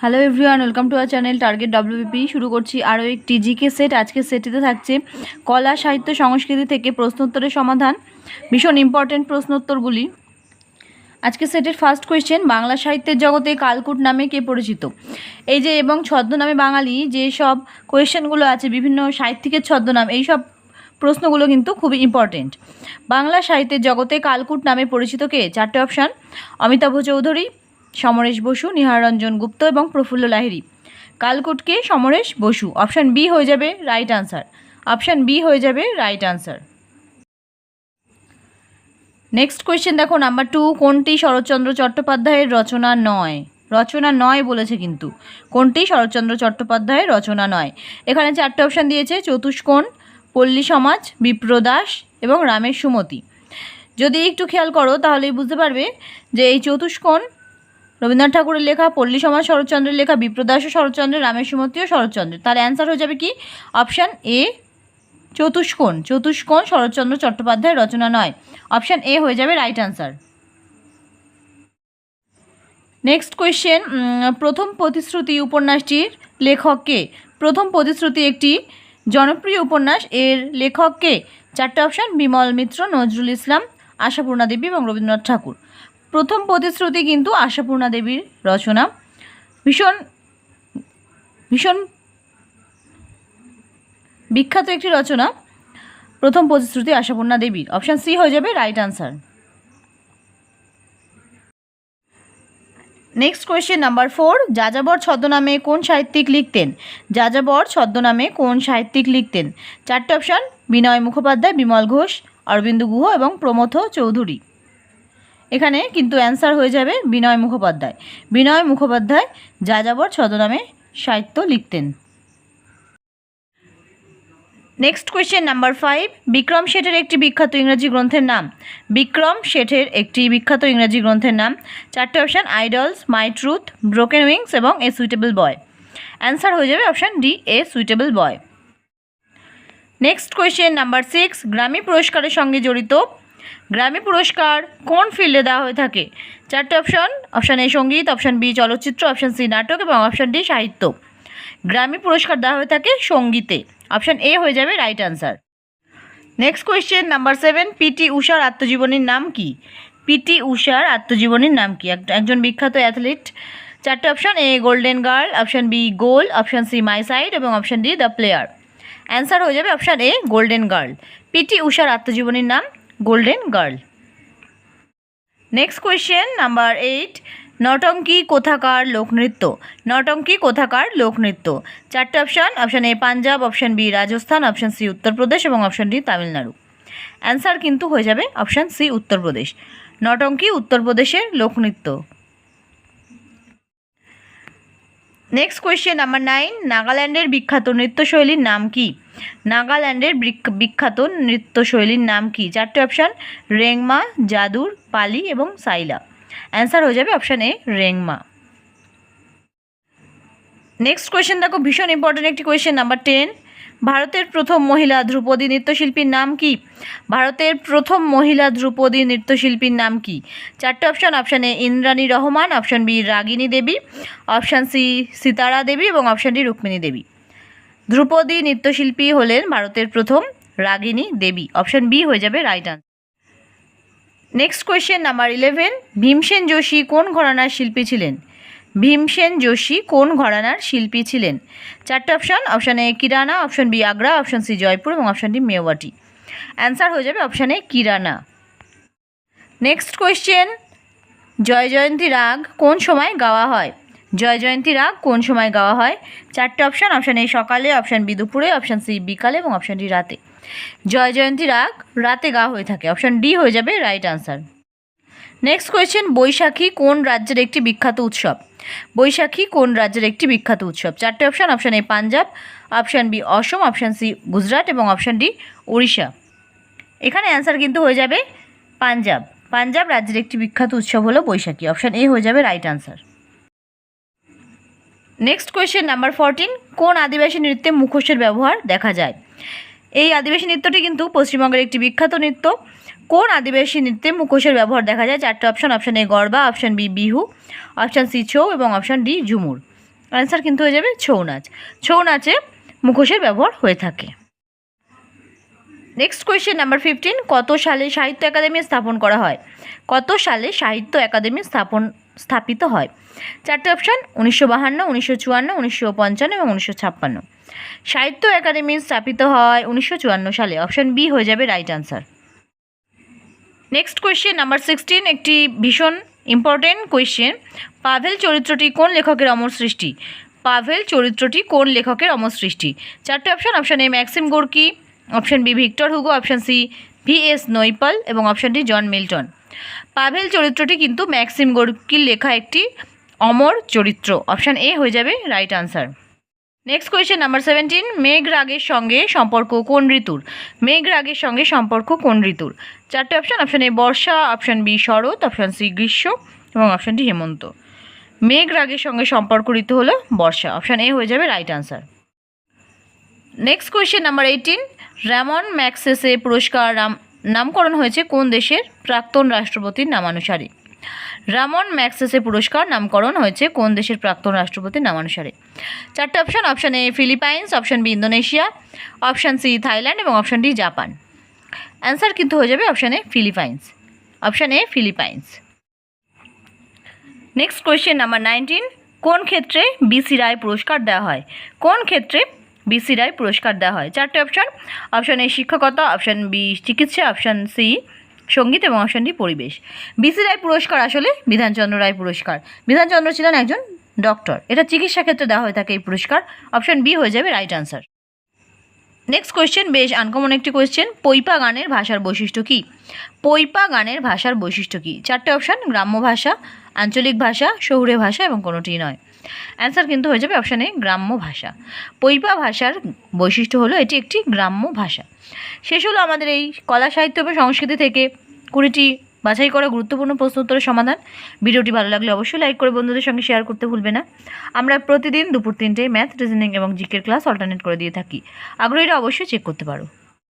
Hello everyone welcome to our channel target WBP শুরু করছি আরও একটি জিকে সেট আজকের সেটটিতে থাকছে কলা, সাহিত্য, সংস্কৃতি থেকে প্রশ্নোত্তরের সমাধান। ভীষণ ইম্পর্ট্যান্ট প্রশ্নোত্তরগুলি। আজকে সেটের ফার্স্ট কোয়েশ্চেন বাংলা সাহিত্যের জগতে কালকুট নামে কে পরিচিত? এই যে এবং ছদ্মনামে বাঙালি, যে সব কোয়েশ্চেনগুলো আছে, বিভিন্ন সাহিত্যিকের ছদ্মনাম, এই সব প্রশ্নগুলো কিন্তু খুবই ইম্পর্টেন্ট বাংলা সাহিত্যের জগতে কালকুট নামে পরিচিত কে? চারটে অপশান অমিতাভ চৌধুরী সমরেশ বসু নিহাররঞ্জন গুপ্ত এবং প্রফুল্ল লাহিড়ী। কালকুটকে সমরেশ বসু, অপশান বি হয়ে যাবে রাইট আনসার অপশান বি হয়ে যাবে রাইট আনসার নেক্সট কোয়েশ্চেন দেখো নাম্বার টু কোনটি শরৎচন্দ্র চট্টোপাধ্যায়ের রচনা নয়? রচনা নয় বলেছে কিন্তু। কোনটি শরৎচন্দ্র চট্টোপাধ্যায়ের রচনা নয়? এখানে চারটে অপশান দিয়েছে চতুষ্কোণ পল্লী সমাজ, বিপ্রদাস এবং রামের সুমতি। যদি একটু খেয়াল করো, তাহলেই বুঝতে পারবে যে এই চতুষ্কোণ রবীন্দ্রনাথ ঠাকুরের লেখা, পল্লী সমাজ শরৎচন্দ্রের লেখা, বিপ্রদাস ও শরৎচন্দ্রের রামের সুমতি ও শরৎচন্দ্রের। তার অ্যান্সার হয়ে যাবে কি? Option A চতুষ্কোণ। চতুষ্কোণ শরৎচন্দ্র চট্টোপাধ্যায়ের রচনা নয়। অপশান এ হয়ে যাবে রাইট অ্যান্সার নেক্সট কোয়েশ্চেন প্রথম প্রতিশ্রুতি উপন্যাসটির লেখককে প্রথম প্রতিশ্রুতি একটি জনপ্রিয় উপন্যাস। এর লেখককে চারটে অপশান বিমল মিত্র, নজরুল ইসলাম, আশাপূর্ণা দেবী এবং রবীন্দ্রনাথ ঠাকুর। প্রথম প্রতিশ্রুতি কিন্তু আশাপূর্ণা দেবীর রচনা। ভীষণ ভীষণ বিখ্যাত একটি রচনা। প্রথম প্রতিশ্রুতি আশাপূর্ণা দেবীর। অপশান সি হয়ে যাবে right answer. Next question number four, Jajabor ছদ্মনামে কোন সাহিত্যিক লিখতেন? যাযাবর ছদ্মনামে কোন সাহিত্যিক লিখতেন? চারটে অপশান, বিনয় মুখোপাধ্যায়, বিমল ঘোষ, অরবিন্দ গুহ এবং প্রমথ চৌধুরী। এখানে কিন্তু অ্যান্সার হয়ে যাবে বিনয় মুখোপাধ্যায়। বিনয় মুখোপাধ্যায় যাযাবর ছদ্মনামে সাহিত্য লিখতেন। Next question number five Bikram শেঠের একটি বিখ্যাত ইংরাজি গ্রন্থের নাম। বিক্রম শেঠের একটি বিখ্যাত ইংরাজি গ্রন্থের নাম। চারটে option idols my truth broken wings এবং এ সুইটেবল বয় অ্যান্সার হয়ে যাবে option D a suitable boy next question number six Grammy পুরস্কারের সঙ্গে জড়িত গ্রামী পুরস্কার কোন ফিল্ডে দেওয়া হয়ে থাকে? চারটে অপশান অপশান এ সংগীত, অপশান বি চলচ্চিত্র, অপশান সি নাটক এবং অপশান ডি সাহিত্য। গ্রামী পুরস্কার দেওয়া হয়ে থাকে সঙ্গীতে। অপশান এ হয়ে যাবে right answer next question number seven PT উষার আত্মজীবনীর নাম কি? পিটি উষার আত্মজীবনীর নাম কি? এক- একজন বিখ্যাত অ্যাথলিট চারটে option, A golden girl, option B goal, option C my side এবং option D the player. Answer হয়ে যাবে option A golden girl. PT উষার আত্মজীবনীর নাম golden girl next question number eight Nautanki কোথাকার লোকনৃত্য নটঙ্কি কোথাকার লোকনৃত্য চারটে option option A Punjab option B Rajasthan option C Uttar Pradesh এবং অপশান ডি তামিলনাড়ু অ্যান্সার কিন্তু হয়ে যাবে অপশান সি উত্তরপ্রদেশ নটঙ্কি উত্তরপ্রদেশের লোকনৃত্য নেক্সট কোয়েশ্চেন নাম্বার নাইন নাগাল্যান্ডের বিখ্যাত নৃত্যশৈলীর নাম কি নাগাল্যান্ডের বিখ্যাত নৃত্যশৈলীর নাম কি চারটে অপশান রেংমা জাদুর পালি এবং সাইলা অ্যান্সার হয়ে যাবে option A Rengma next question দেখো, ভীষণ ইম্পর্টেন্ট একটি কোয়েশ্চেন নাম্বার টেন ভারতের প্রথম মহিলা ধ্রুপদী নৃত্যশিল্পীর নাম কি? ভারতের প্রথম মহিলা ধ্রুপদী নৃত্যশিল্পীর নাম কি? চারটে option option Indrani Rahman, option B Ragini Devi, option C Sitara Devi এবং অপশান ডি রুক্মিণী দেবী। ধ্রুপদী নৃত্যশিল্পী হলেন ভারতের প্রথম রাগিনী দেবী। অপশান বি হয়ে যাবে right answer next question number eleven Bhimsen Joshi কোন ঘরানার শিল্পী ছিলেন? ভীমসেন যোশী কোন ঘরানার শিল্পী ছিলেন? চারটে option option A Kirana, option B Agra, option C Jaipur এবং অপশান ডি মেওয়াটি। অ্যান্সার হয়ে যাবে option A Kirana. Next question, Jaijaiwanti রাগ কোন সময় গাওয়া হয়? জয় জয়ন্তী রাগ কোন সময় গাওয়া হয়? চারটে অপশান অপশান এ সকালে, অপশান বি দুপুরে, অপশান সি বিকালে এবং অপশান ডি রাতে। জয় জয়ন্তী রাগ রাতে গাওয়া হয়ে থাকে। অপশান ডি হয়ে যাবে right answer next question Baisakhi কোন রাজ্যের একটি বিখ্যাত উৎসব? বৈশাখী কোন রাজ্যের একটি বিখ্যাত উৎসব? চারটে option option A Punjab option B Assam option C Gujarat এবং অপশান ডি উড়িষ্যা এখানে অ্যান্সার কিন্তু হয়ে যাবে পাঞ্জাব। পাঞ্জাব রাজ্যের একটি বিখ্যাত উৎসব হলো বৈশাখী। অপশান এ হয়ে যাবে right answer next question number fourteen কোন আদিবাসী নৃত্যে মুখোশের ব্যবহার দেখা যায়? এই আদিবাসী নৃত্যটি কিন্তু পশ্চিমবঙ্গের একটি বিখ্যাত নৃত্য। কোন আদিবাসী নৃত্যে মুখোশের ব্যবহার দেখা যায়? চারটে option option A Garba option B Bihu option C Chhau এবং অপশান ডি ঝুমুর। অ্যান্সার কিন্তু হয়ে যাবে ছৌ নাচ। ছৌ নাচে মুখোশের ব্যবহার হয়ে থাকে। নেক্সট কোয়েশ্চেন নাম্বার ফিফটিন কত সালে সাহিত্য একাডেমি স্থাপন করা হয়? কত সালে সাহিত্য একাডেমি স্থাপন স্থাপিত হয়। চারটে অপশান উনিশশো বাহান্ন, উনিশশো চুয়ান্ন, উনিশশো পঞ্চান্ন এবং উনিশশো ছাপ্পান্ন। সাহিত্য একাডেমি স্থাপিত হয় উনিশশো চুয়ান্ন সালে। অপশান বি হয়ে যাবে right answer next question number sixteen একটি ভীষণ ইম্পর্টেন্ট কোয়েশ্চেন পাভেল চরিত্রটি কোন লেখকের অমর সৃষ্টি? পাভেল চরিত্রটি কোন লেখকের অমর সৃষ্টি? চারটে option option A Maxim Gorky option B Victor Hugo option C V S Naipaul এবং option D John Milton. Pavel চরিত্রটি কিন্তু ম্যাক্সিম গোর্কির লেখা একটি অমর চরিত্র। অপশান এ হয়ে যাবে right answer. Next question number seventeen, মেঘ রাগের সঙ্গে সম্পর্ক কোন ঋতুর? মেঘ রাগের সঙ্গে সম্পর্ক কোন ঋতুর? চারটে অপশান অপশান এ বর্ষা, অপশান বি শরৎ, অপশান সি গ্রীষ্ম এবং অপশান ডি হেমন্ত। মেঘ রাগের সঙ্গে সম্পর্ক ঋতু হলো বর্ষা, অপশান এ হয়ে যাবে right answer. Next question number eighteen, Ramon Magsaysay পুরস্কার নাম নামকরণ হয়েছে কোন দেশের প্রাক্তন রাষ্ট্রপতির নামানুসারে? রামন ম্যাক্সেসে পুরস্কার নামকরণ হয়েছে কোন দেশের প্রাক্তন রাষ্ট্রপতির নামানুসারে? চারটে option option A, Philippines, option B, Indonesia, option C, Thailand এবং অপশান ডি, জাপান। অ্যান্সার কিন্তু হয়ে যাবে option A, Philippines. Option A, Philippines. Next question number nineteen, কোন ক্ষেত্রে বিসি রায় পুরস্কার দেওয়া হয়? কোন ক্ষেত্রে বিসি রায় পুরস্কার দেওয়া হয়। চারটে অপশান অপশান এ শিক্ষকতা, অপশান বি চিকিৎসা, অপশান সি সংগীত এবং অপশান ডি পরিবেশ। বিসি রায় পুরস্কার আসলে বিধানচন্দ্র রায় পুরস্কার। বিধানচন্দ্র ছিলেন একজন ডক্টর। এটা চিকিৎসা ক্ষেত্রে দেওয়া হয়ে থাকে এই পুরস্কার। অপশান বি হয়ে যাবে রাইট আনসার। নেক্সট কোয়েশ্চেন, বেশ আনকমন একটি কোয়েশ্চেন, পৈপা গানের ভাষার বৈশিষ্ট্য কী? পৈপা গানের ভাষার বৈশিষ্ট্য কী? চারটে অপশান, গ্রাম্য ভাষা আঞ্চলিক ভাষা, শহুরে ভাষা এবং কোনোটি নয়। অ্যান্সার কিন্তু হয়ে যাবে অপশান গ্রাম্য ভাষা। পৈপা ভাষার বৈশিষ্ট্য হলো এটি একটি গ্রাম্য ভাষা। শেষ হলো আমাদের এই কলা সাহিত্য এবং সংস্কৃতি থেকে কুড়িটি বাছাই করা গুরুত্বপূর্ণ প্রশ্ন উত্তরের সমাধান। ভিডিওটি ভালো লাগলে অবশ্যই লাইক করে বন্ধুদের সঙ্গে শেয়ার করতে ভুলবে না। আমরা প্রতিদিন দুপুর তিনটে ম্যাথ রিজনিং এবং জিকের ক্লাস অল্টারনেট করে দিয়ে থাকি। আগ্রহীরা অবশ্যই চেক করতে পারো।